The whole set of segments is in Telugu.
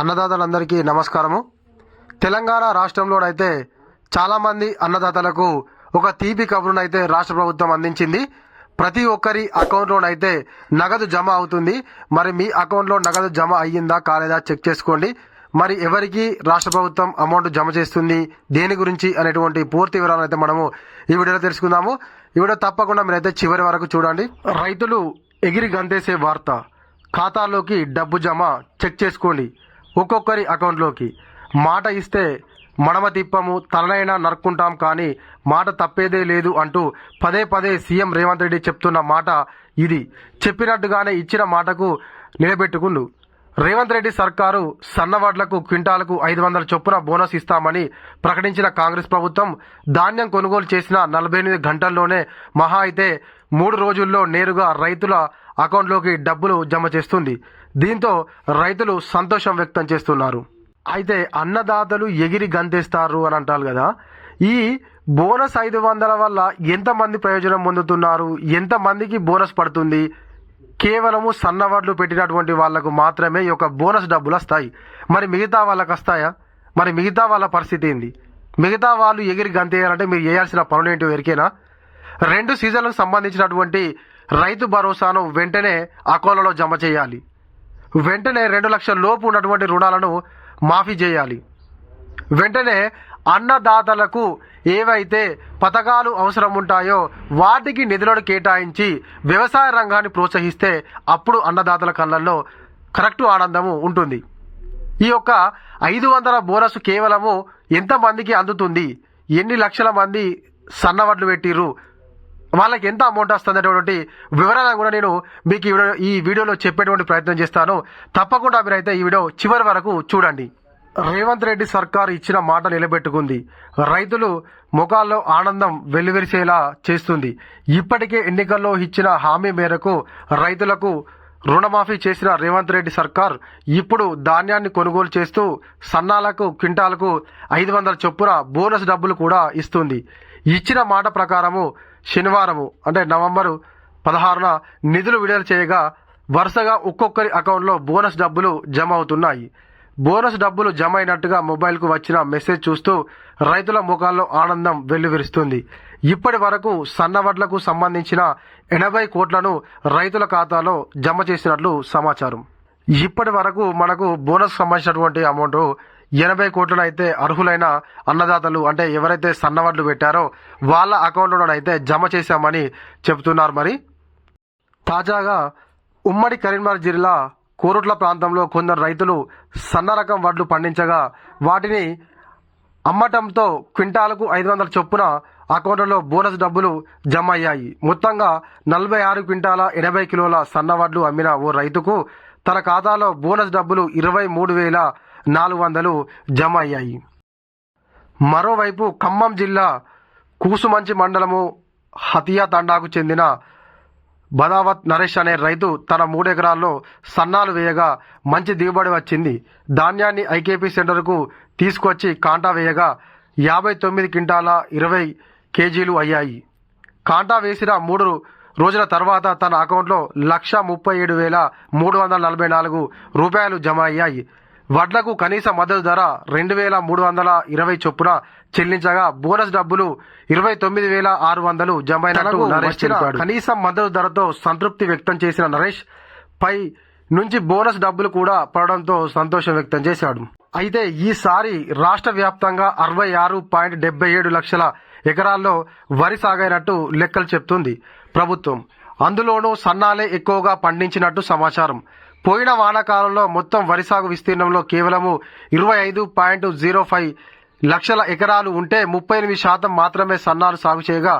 అన్నదాతలందరికీ నమస్కారము. తెలంగాణ రాష్ట్రంలోనైతే చాలామంది అన్నదాతలకు ఒక తీపి కబురునైతే రాష్ట్ర ప్రభుత్వం అందించింది. ప్రతి ఒక్కరి అకౌంట్లోనైతే నగదు జమ అవుతుంది. మరి మీ అకౌంట్లో నగదు జమ అయ్యిందా కాలేదా చెక్ చేసుకోండి. మరి ఎవరికి రాష్ట్ర ప్రభుత్వం అమౌంట్ జమ చేస్తుంది దేని గురించి అనేటువంటి పూర్తి వివరాలు అయితే మనము ఈ వీడియోలో తెలుసుకుందాము. ఈ వీడియో తప్పకుండా మీరైతే చివరి వరకు చూడండి. రైతులు ఎగిరి గంతేసే వార్త. ఖాతాలోకి డబ్బు జమ చెక్ చేసుకోండి. ఒక్కొక్కరి అకౌంట్లోకి. మాట ఇస్తే మడమ తిప్పము తలనైనా నరుక్కుంటాం కానీ మాట తప్పేదే లేదు అంటూ పదే పదే సీఎం రేవంత్ రెడ్డి చెప్తున్న మాట ఇది. చెప్పినట్టుగానే ఇచ్చిన మాటకు నిలబెట్టుకుండు. రేవంత్ రెడ్డి సర్కారు సన్నవడ్లకు క్వింటాలకు ఐదు వందల చొప్పున బోనస్ ఇస్తామని ప్రకటించిన కాంగ్రెస్ ప్రభుత్వం ధాన్యం కొనుగోలు చేసిన నలభై ఎనిమిది గంటల్లోనే మహా అయితే మూడు రోజుల్లో నేరుగా రైతుల అకౌంట్లోకి డబ్బులు జమ చేస్తుంది. దీంతో రైతులు సంతోషం వ్యక్తం చేస్తున్నారు. అయితే అన్నదాతలు ఎగిరి గంతేస్తారు అని అంటారు కదా. ఈ బోనస్ ఐదు వందల వల్ల ఎంతమంది ప్రయోజనం పొందుతున్నారు? ఎంతమందికి బోనస్ పడుతుంది? కేవలము సన్నవడ్లు పెట్టినటువంటి వాళ్ళకు మాత్రమే ఈ యొక్క బోనస్ డబ్బులు వస్తాయి. మరి మిగతా వాళ్ళకి వస్తాయా? మరి మిగతా వాళ్ళ పరిస్థితి ఏంది? మిగతా వాళ్ళు ఎగిరి గంతేయాలంటే మీరు చేయాల్సిన పనులు ఏంటి ఎరికేనా రెండు సీజన్లకు సంబంధించినటువంటి రైతు భరోసాను వెంటనే అకోలలో జమ చేయాలి. వెంటనే రెండు లక్షల లోపు ఉన్నటువంటి రుణాలను మాఫీ చేయాలి. వెంటనే అన్నదాతలకు ఏవైతే పథకాలు అవసరం ఉంటాయో వాటికి నిధులను కేటాయించి వ్యవసాయ రంగాన్ని ప్రోత్సహిస్తే అప్పుడు అన్నదాతల కళ్ళల్లో కరెక్ట్ ఆనందము ఉంటుంది. ఈ యొక్క ఐదు వందల బోనస్ కేవలము ఎంతమందికి అందుతుంది? ఎన్ని లక్షల మంది సన్నవడ్లు పెట్టిర్రు? వాళ్ళకి ఎంత అమౌంట్ వస్తుంది అనేటువంటి వివరాలను కూడా నేను మీకు ఈ వీడియోలో చెప్పేటువంటి ప్రయత్నం చేస్తాను. తప్పకుండా మీరైతే ఈ వీడియో చివరి వరకు చూడండి. రేవంత్ రెడ్డి సర్కార్ ఇచ్చిన మాట నిలబెట్టుకుంది. రైతులు ముఖాల్లో ఆనందం వెల్లివిరిసేలా చేస్తుంది. ఇప్పటికే ఎన్నికల్లో ఇచ్చిన హామీ మేరకు రైతులకు రుణమాఫీ చేసిన రేవంత్ రెడ్డి సర్కార్ ఇప్పుడు ధాన్యాన్ని కొనుగోలు చేస్తూ సన్నాలకు క్వింటాలకు ఐదు వందల చొప్పున బోనస్ డబ్బులు కూడా ఇస్తుంది. ఇచ్చిన మాట ప్రకారము శనివారము అంటే నవంబరు పదహారున నిధులు విడుదల చేయగా వరుసగా ఒక్కొక్కరి అకౌంట్లో బోనస్ డబ్బులు జమ అవుతున్నాయి. బోనస్ డబ్బులు జమ అయినట్టుగా మొబైల్కు వచ్చిన మెసేజ్ చూస్తూ రైతుల ముఖాల్లో ఆనందం వెల్లువిరుస్తుంది. ఇప్పటి వరకు సన్నవడ్లకు సంబంధించిన ఎనభై కోట్లను రైతుల ఖాతాలో జమ చేసినట్లు సమాచారం. ఇప్పటి వరకు మనకు బోనస్ సంబంధించినటువంటి అమౌంట్ ఎనభై కోట్లను అయితే అర్హులైన అన్నదాతలు అంటే ఎవరైతే సన్నవడ్లు పెట్టారో వాళ్ళ అకౌంట్లోనైతే జమ చేశామని చెబుతున్నారు మరి. తాజాగా ఉమ్మడి కరీంనగర్ జిల్లా కోరుట్ల ప్రాంతంలో కొందరు రైతులు సన్న రకం వడ్లు పండించగా వాటిని అమ్మటంతో క్వింటాలకు ఐదు వందల చొప్పున అకౌంట్లో బోనస్ డబ్బులు జమ అయ్యాయి మొత్తంగా నలభై ఆరు క్వింటాల ఎనభై కిలోల సన్న వడ్లు అమ్మిన ఓ రైతుకు తన ఖాతాలో బోనస్ డబ్బులు ఇరవై మూడు వేల నాలుగు వందలు జమ అయ్యాయి మరోవైపు ఖమ్మం జిల్లా కూసుమంచి మండలము హతియా తండాకు చెందిన బదావత్ నరేష్ అనే రైతు తన మూడెకరాల్లో సన్నాలు వేయగా మంచి దిగుబడి వచ్చింది. ధాన్యాన్ని ఐకేపీ సెంటర్కు తీసుకొచ్చి కాంటా వేయగా యాభై తొమ్మిది క్వింటాల ఇరవై కేజీలు అయ్యాయి. కాంటా వేసిన మూడు రోజుల తర్వాత తన అకౌంట్లో లక్ష ముప్పై ఏడు వేల మూడు వందల నలభై నాలుగు రూపాయలు జమ అయ్యాయి. వడ్లకు కనీస మద్దతు ధర రెండు వేల మూడు వందల ఇరవై చొప్పున చెల్లించగా బోనస్ డబ్బులు ఇరవై తొమ్మిది వేల ఆరు వందలు జమ అయినట్టు నరేష్ తెలిపాడు. కనీస మద్దతు ధరతో సంతృప్తి వ్యక్తం చేసిన నరేష్ పై నుంచి బోనస్ డబ్బులు కూడా పడడంతో సంతోషం వ్యక్తం చేశాడు. అయితే ఈసారి రాష్ట్ర వ్యాప్తంగా అరవై ఆరు పాయింట్ డెబ్బై ఏడు లక్షల ఎకరాల్లో వరి సాగైనట్టు లెక్కలు చెప్తుంది ప్రభుత్వం. అందులోనూ సన్నాలే ఎక్కువగా పండించినట్టు సమాచారం. పోయిన వానాకాలంలో మొత్తం వరి సాగు విస్తీర్ణంలో కేవలము ఇరవై ఐదు పాయింట్ జీరో ఫైవ్ లక్షల ఎకరాలు ఉంటే ముప్పై ఎనిమిది శాతం మాత్రమే సన్నాలు సాగు చేయగా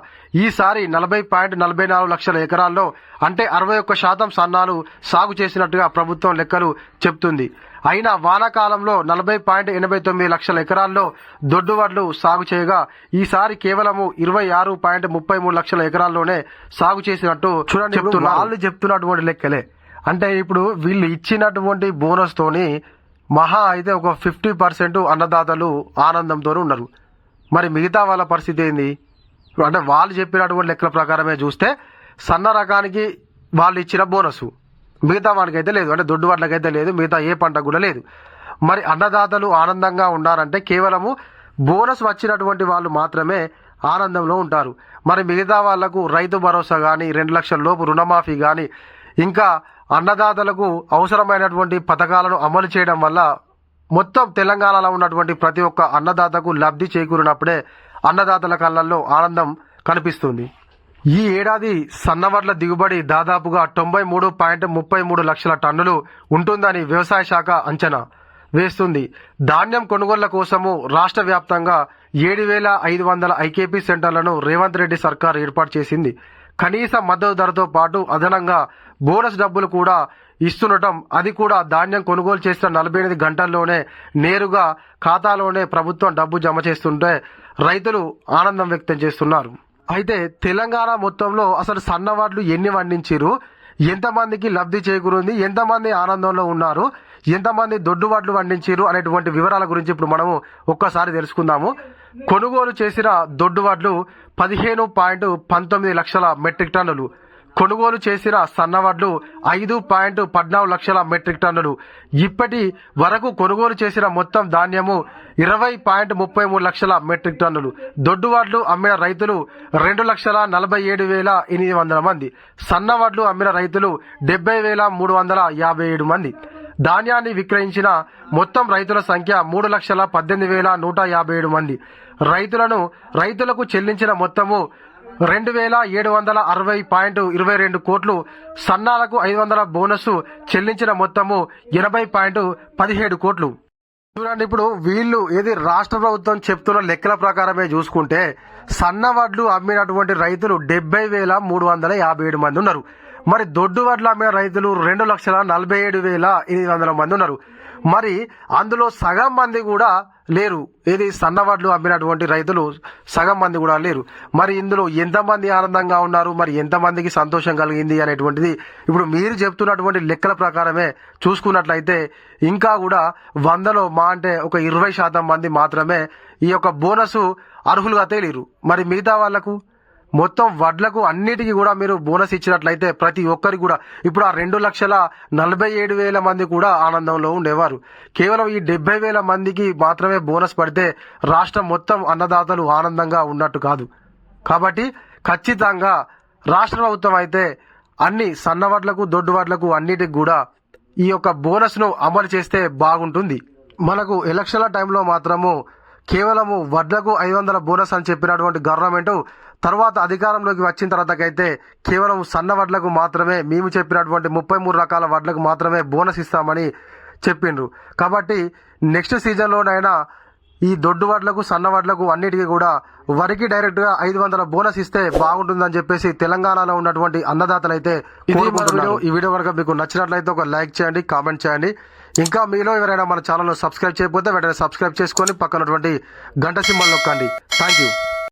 ఈసారి నలభై పాయింట్ నలభై నాలుగు లక్షల ఎకరాల్లో అంటే అరవై ఒక్క శాతం సన్నాలు సాగు చేసినట్టుగా ప్రభుత్వం లెక్కలు చెప్తుంది. అయినా వానాకాలంలో నలభై పాయింట్ ఎనభై తొమ్మిది లక్షల ఎకరాల్లో దొడ్డు వడ్లు సాగు చేయగా ఈసారి కేవలము ఇరవై ఆరు పాయింట్ ముప్పై మూడు లక్షల ఎకరాల్లోనే సాగు చేసినట్టు చూడండి చెప్తున్నారు. వాళ్ళు చెప్తున్నటువంటి లెక్కలే. అంటే ఇప్పుడు వీళ్ళు ఇచ్చినటువంటి బోనస్ తోని మహా అయితే ఒక ఫిఫ్టీ పర్సెంట్ అన్నదాతలు ఆనందంతో ఉన్నారు. మరి మిగతా వాళ్ళ పరిస్థితి ఏంది? అంటే వాళ్ళు చెప్పినటువంటి లెక్కల ప్రకారమే చూస్తే సన్న రకానికి వాళ్ళు ఇచ్చిన బోనస్. మిగతా వాడికైతే లేదు. అంటే దొడ్డు వాటికైతే లేదు. మిగతా ఏ పంట కూడా లేదు. మరి అన్నదాతలు ఆనందంగా ఉండాలంటే కేవలము బోనస్ వచ్చినటువంటి వాళ్ళు మాత్రమే ఆనందంలో ఉంటారు. మరి మిగతా వాళ్ళకు రైతు భరోసా కానీ రెండు లక్షల లోపు రుణమాఫీ కానీ ఇంకా అన్నదాతలకు అవసరమైనటువంటి పథకాలను అమలు చేయడం వల్ల మొత్తం తెలంగాణలో ఉన్నటువంటి ప్రతి ఒక్క అన్నదాతకు లబ్ధి చేకూరినప్పుడే అన్నదాతల కళ్ళల్లో ఆనందం కనిపిస్తుంది. ఈ ఏడాది సన్నవడ్ల దిగుబడి దాదాపుగా తొంభై మూడు పాయింట్ ముప్పై మూడు లక్షల టన్నులు ఉంటుందని వ్యవసాయ శాఖ అంచనా వేస్తుంది. ధాన్యం కొనుగోళ్ళ కోసము రాష్ట్ర వ్యాప్తంగా ఏడు వేల ఐదు వందల ఐకేపీ సెంటర్లను రేవంత్ రెడ్డి సర్కార్ ఏర్పాటు చేసింది. కనీస మద్దతు ధరతో పాటు అదనంగా బోనస్ డబ్బులు కూడా ఇస్తుండటం అది కూడా ధాన్యం కొనుగోలు చేసిన నలభై ఎనిమిది గంటల్లోనే నేరుగా ఖాతాలోనే ప్రభుత్వం డబ్బు జమ చేస్తుంటే రైతులు ఆనందం వ్యక్తం చేస్తున్నారు. అయితే తెలంగాణ మొత్తంలో అసలు సన్నవాడ్లు ఎన్ని వండించారు ఎంతమందికి లబ్ధి చేకూరింది? ఎంతమంది ఆనందంలో ఉన్నారు? ఎంతమంది దొడ్డు వడ్లు వండించారు అనేటువంటి వివరాల గురించి ఇప్పుడు మనము ఒక్కసారి తెలుసుకుందాము. కొనుగోలు చేసిన దొడ్డు వడ్లు పదిహేను పాయింట్ పంతొమ్మిది లక్షల మెట్రిక్ టన్నులు. కొనుగోలు చేసిన సన్నవడ్లు ఐదు పాయింట్ పద్నాలుగు లక్షల మెట్రిక్ టన్నులు. ఇప్పటి వరకు కొనుగోలు చేసిన మొత్తం ధాన్యము ఇరవై పాయింట్ ముప్పై మూడు లక్షల మెట్రిక్ టన్నులు. దొడ్డువడ్లు అమ్మిన రైతులు రెండు లక్షల నలభై ఏడు వేల ఎనిమిది వందల మంది. సన్నవడ్లు అమ్మిన రైతులు డెబ్బై వేల మూడు వందల యాభై ఏడు మంది. ధాన్యాన్ని విక్రయించిన మొత్తం రైతుల సంఖ్య మూడు లక్షల పద్దెనిమిది వేల నూట యాభై ఏడు మంది. రైతులను రైతులకు చెల్లించిన మొత్తము రెండు వేల ఏడు వందల అరవై పాయింట్ ఇరవై రెండు కోట్లు సన్నాలకు ఐదు వందల బోనస్ చెల్లించిన మొత్తము ఎనభై పాయింట్ పదిహేడు కోట్లు. చూడండి ఇప్పుడు వీళ్ళు ఏది రాష్ట్ర ప్రభుత్వం చెప్తున్న లెక్కల ప్రకారమే చూసుకుంటే సన్న వడ్లు అమ్మినటువంటి రైతులు డెబ్బై వేల మూడు వందల యాభై ఏడు మంది ఉన్నారు. మరి దొడ్డు వడ్లు అమ్మిన రైతులు రెండు లక్షల నలభై ఏడు వేల ఎనిమిది వందల మంది ఉన్నారు. మరి అందులో సగం మంది కూడా లేరు. ఏది సన్నవాడ్లు అమ్మినటువంటి రైతులు సగం మంది కూడా లేరు. మరి ఇందులో ఎంతమంది ఆనందంగా ఉన్నారు? మరి ఎంతమందికి సంతోషం కలిగింది అనేటువంటిది ఇప్పుడు మీరు చెప్తున్నటువంటి లెక్కల ప్రకారమే చూసుకున్నట్లయితే ఇంకా కూడా వందలో మా అంటే ఒక ఇరవై శాతం మంది మాత్రమే ఈ యొక్క బోనస్ అర్హులుగా తేలిరు మరి మిగతా వాళ్ళకు? మొత్తం వడ్లకు అన్నిటికీ కూడా మీరు బోనస్ ఇచ్చినట్లయితే ప్రతి ఒక్కరికి కూడా ఇప్పుడు ఆ రెండు లక్షల నలభై ఏడు వేల మంది కూడా ఆనందంలో ఉండేవారు. కేవలం ఈ డెబ్బై వేల మందికి మాత్రమే బోనస్ పడితే రాష్ట్రం మొత్తం అన్నదాతలు ఆనందంగా ఉన్నట్టు కాదు. కాబట్టి ఖచ్చితంగా రాష్ట్ర ప్రభుత్వం అయితే అన్ని సన్నవడ్లకు దొడ్డు వడ్లకు అన్నిటికి కూడా ఈ యొక్క బోనస్ను అమలు చేస్తే బాగుంటుంది. మనకు ఎలక్షన్ల టైంలో మాత్రము కేవలము వడ్లకు ఐదు వందల బోనస్ అని చెప్పినటువంటి గవర్నమెంట్ తర్వాత అధికారంలోకి వచ్చిన తర్వాతకైతే కేవలం సన్న వడ్లకు మాత్రమే మేము చెప్పినటువంటి ముప్పై మూడు రకాల వడ్లకు మాత్రమే బోనస్ ఇస్తామని చెప్పిండ్రు. కాబట్టి నెక్స్ట్ సీజన్లోనైనా ఈ దొడ్డు వడ్లకు సన్న వడ్లకు అన్నిటికీ కూడా వరికి డైరెక్ట్గా ఐదు వందల బోనస్ ఇస్తే బాగుంటుందని చెప్పేసి తెలంగాణలో ఉన్నటువంటి అన్నదాతలు అయితే ఈ వీడియో కనుక మీకు నచ్చినట్లయితే ఒక లైక్ చేయండి కామెంట్ చేయండి. ఇంకా మీలో ఎవరైనా మన ఛానల్ సబ్స్క్రైబ్ చేయకపోతే వెంటనే సబ్స్క్రైబ్ చేసుకొని పక్కనటువంటి గంట సింబల్ నొక్కండి. Thank you.